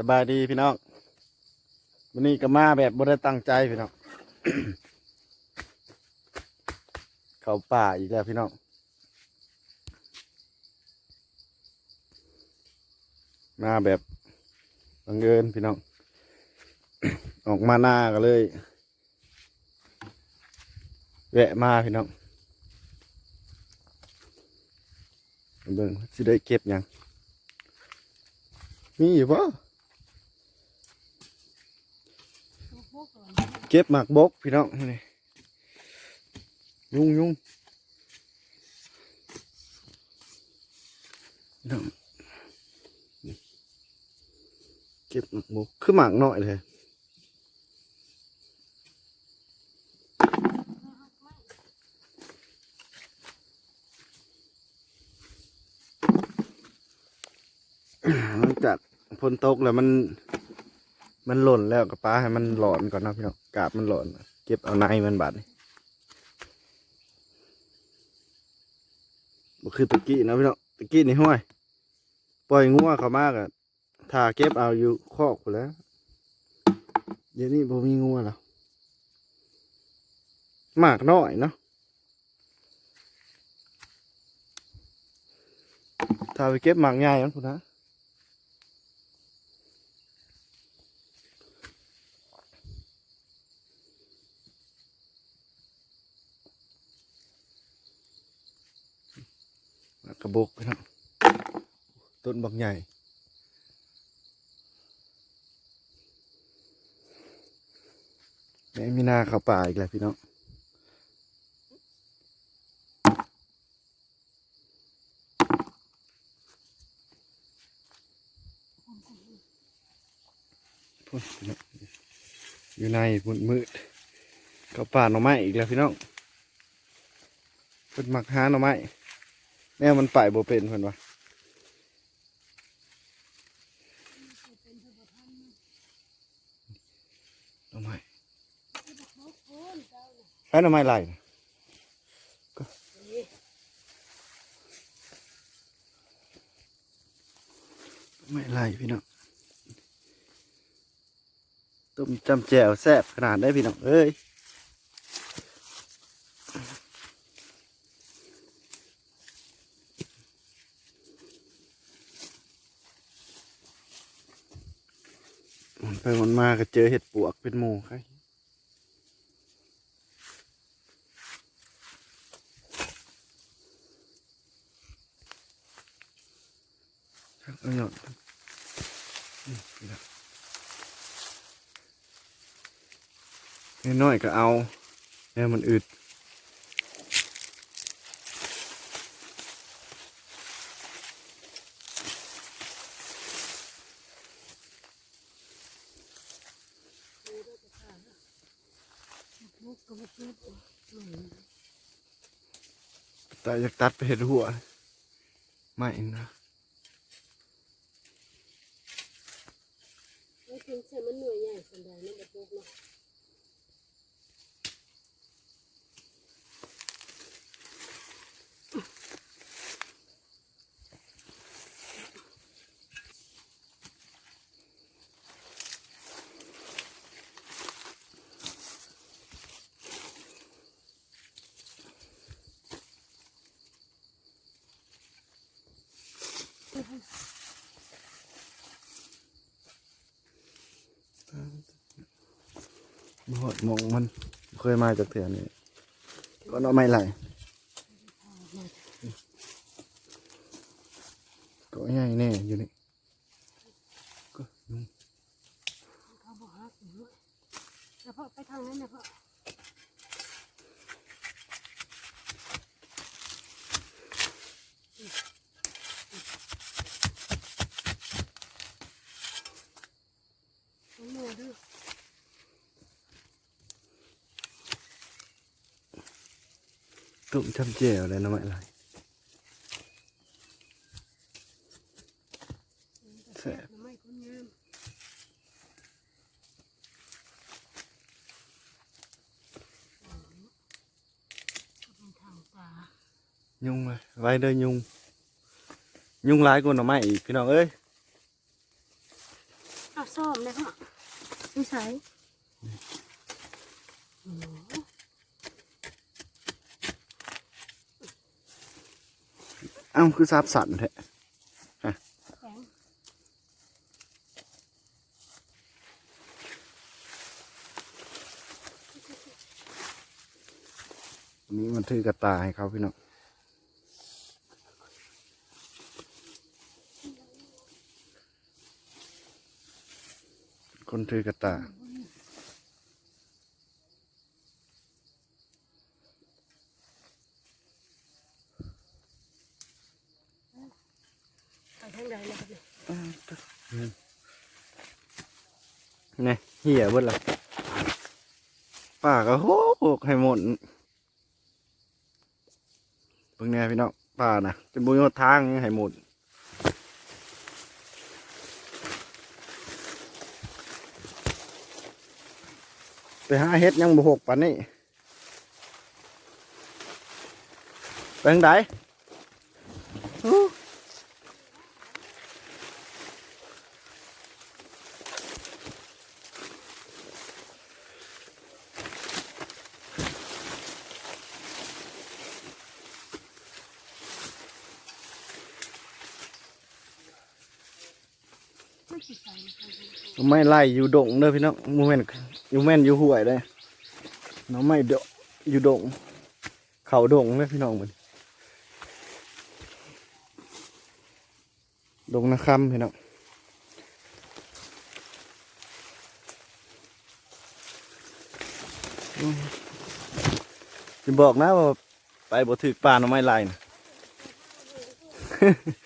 สบายดีพี่น้องวันนี้ก็มาแบบบ่ได้ตั้งใจพี่น้อง เข้าป่าอีกแล้วพี่น้อง มาแบบบังเอิญพี่น้อง ออกมาหน้าก็เลยแวะมาพี่น้องเบิ่งสิได้เก็บยังมีอยู่ปะ เก็บหมากบกพี่น้องนี่ยุ่งยุ่งพี่น้องเก็บหมากบกคือหมากน้อยเลยหลังจากฝนตกแล้วมัน มันหล่นแล้วกับป้าให้มันหลอนก่อนนะพี่น้องกาบมันหลอนเก็บเอาในมันบาดนี่บ่คือตะกี้นะพี่น้องตะกี้นี่ห้วยปล่อยงัวเขามากอะถ้าเก็บเอาอยู่คอกกูแล้วเดี๋ยวนี้บ่มีงัวแล้วมากน้อยเนาะถ้าไปเก็บหมากใหญ่นั่นพุ่นนะ บกพี่น้องต้นบักใหญ่แม่มีนาเข้าป่าอีกแล้วพี่น้องพุ่นอยู่ในมืดมืดเข้าป่าหน่อไม้อีกแล้วพี่น้องเพิ่นมักหาหน่อไม้ แม่มันไปบ่เป็นเพิ่นวะหน่อไมใช้หน่อไมไรน่ะก็ไม่ไรพี่น้องต้มจำแจ่วแซ่บขนาดได้พี่น้องเอ้ย มาก็เจอเห็ดปวกเป็นหมูใครเอาหยอดนี่น้อยก็เอาแล้วมันอึด แต่อยากตัดไปเห็ดหัว ไม่นะ ไม่ถึงใส่มันหน่วยใหญ่สันใดมันจะปลูกเนาะ บ่ฮอดหมองมันเคยมาจากเถื่อนี่ก็เอไม่ไหลก็ใหญ่แน่อยู่นี่ก็ยุ่ง เขาบอกฮักอยู่ด้วยแล้วพอไปทางนั้นนะพ่อมันหน่วยด้วย ตุ้มจำเจียวเลยนะไม่ไหลแซ่บน้ำไม่คนงามเป็นทางป่า ยุ่งเลยไว้เด้อยุ่ง ยุ่งร้ายกว่าหน่อไม้อีกพี่น้องเอ้ย เอาซ่อมนะฮะไม่ใช่ เอ้าคือซับสันแท้แข็งอันนี้มันถือกระตายให้เขาพี่น้องคนถือกระตาย ไปทางใดแล้วครับเนี่ย นี่ เหี้ยเบิดละป่าก็โหกให้หมดเพิ่งแน่พี่น้องป่านะจะบุญทางให้หมดไปหาเฮ็ดยังบ่หกปานนี้ไปทางใดอู้ ไม่สิใส่ นะครับไม่ไล่อยู่ดงเด้อพี่น้องมูแมนอยู่แมนอยู่ห่วยเลยน้องไม่ดอยู่ดง เขาดงเลยพี่น้องมันดงนะคำพี่น้องจะบอกนะว่าไปบ่ถือปลาหน้องไม้ไล่นะปลาคนหมดไล่นะ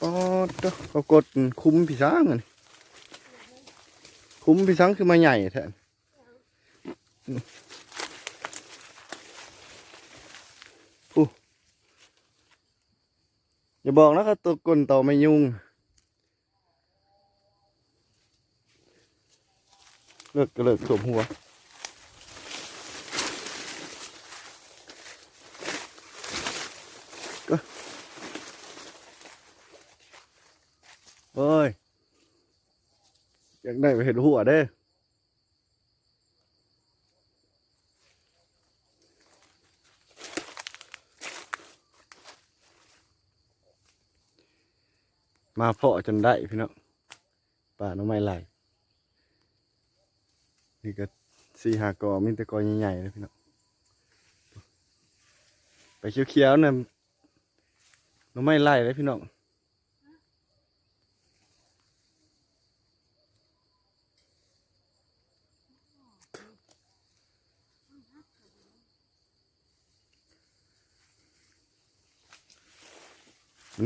ปบ่ถือเขาบ่ถือป้าอ๋อเด้อเขากดคุ้มพี่ช้างอันนี้คุ้มพี่ช้างคือมาใหญ่แท้ผู้อย่าบอกนะเขาตัวกลนต่อไม่ยุ่งเลิกก็เลิกสวมหัว ก็เฮ้ย อยาก ได้ไปเห็นหัวเด้มาเพาะจนได้พี่น้องป่าน้องไม้ไหลนี่ก็สี่หากอมีแต่กอใหญ่ๆเลยพี่น้องไปเขียวๆนี่ยหน้องไม้ไหลเลยพี่น้อง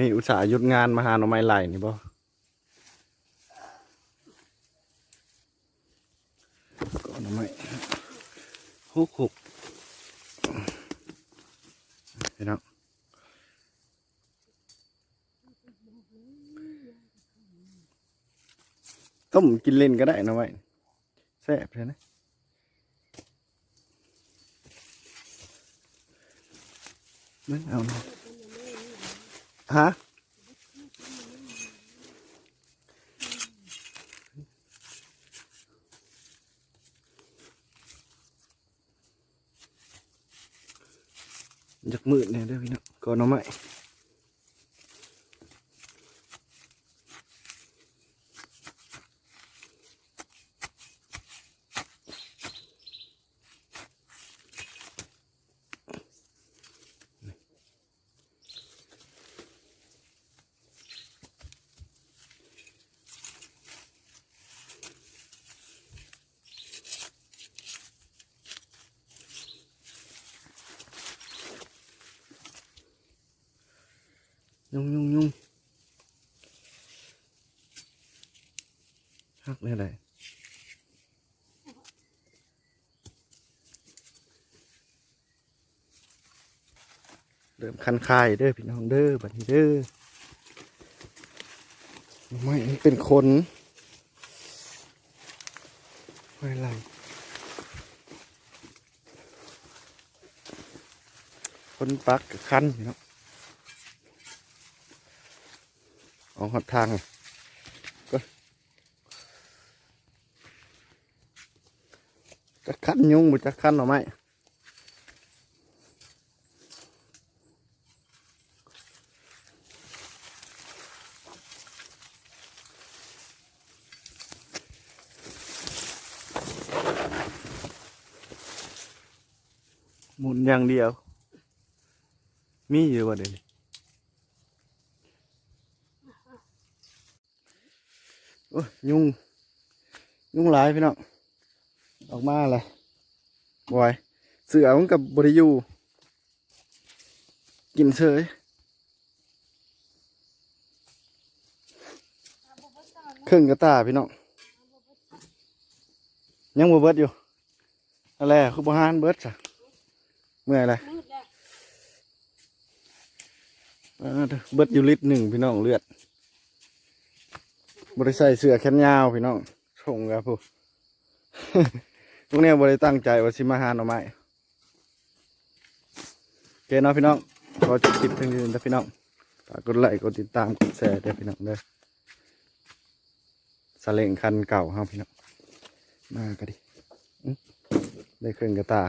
นี่อุตส่าห์หยุดงานมาหาหน้อไม้ไหลนี่บ่ก่อนไม่หกหกเห็นไหมต้มกินเล่นก็ได้นะไว้แซ่บเลยนะมันเอานะ ฮะจากมืดเนี่ ยเด้อพี่น้องก่อนเอาไหมยุ่งยุ่งยุ่งฮักเลยเริ่มคันคายเด้อพี่น้องเด้อบัดนี้เด้อไม่เป็นคนไม่ไรคนปักคันพี่น้องออกหดทางก็ จะคันยุงบุจะคันหรือไม่หมุนอย่างเดียว มีอยู่ว่าเดี๋ยวนี้โอ้ยยุง ยุงหลายพี่น้อง ออกมาเลยบอย เสือมันกับบริยูกินเฉยเครื่องกระตาพี่น้องยังบ่เบิดอยู่อะไรคือบ่ฮานเบิดจ้ะเมื่อยอะไรมืดแล้วเบิดอยู่ลิตรหนึ่งพี่น้องเลือดบริใส่เสือแขนยาวพี่น้องชงครับผู้ พวกเนี้ยบริตั้งใจว่าสิมาหาหน่อไม้โอเคเนาะพี่น้องขอจบคลิปเพียงเท่านี้นะพี่น้องฝากกดไลค์กดติดตามกดแชร์ด้วยพี่น้องเด้อสเลงคันเก่าครับพี่น้องมาก็ดิได้เครื่องกระตา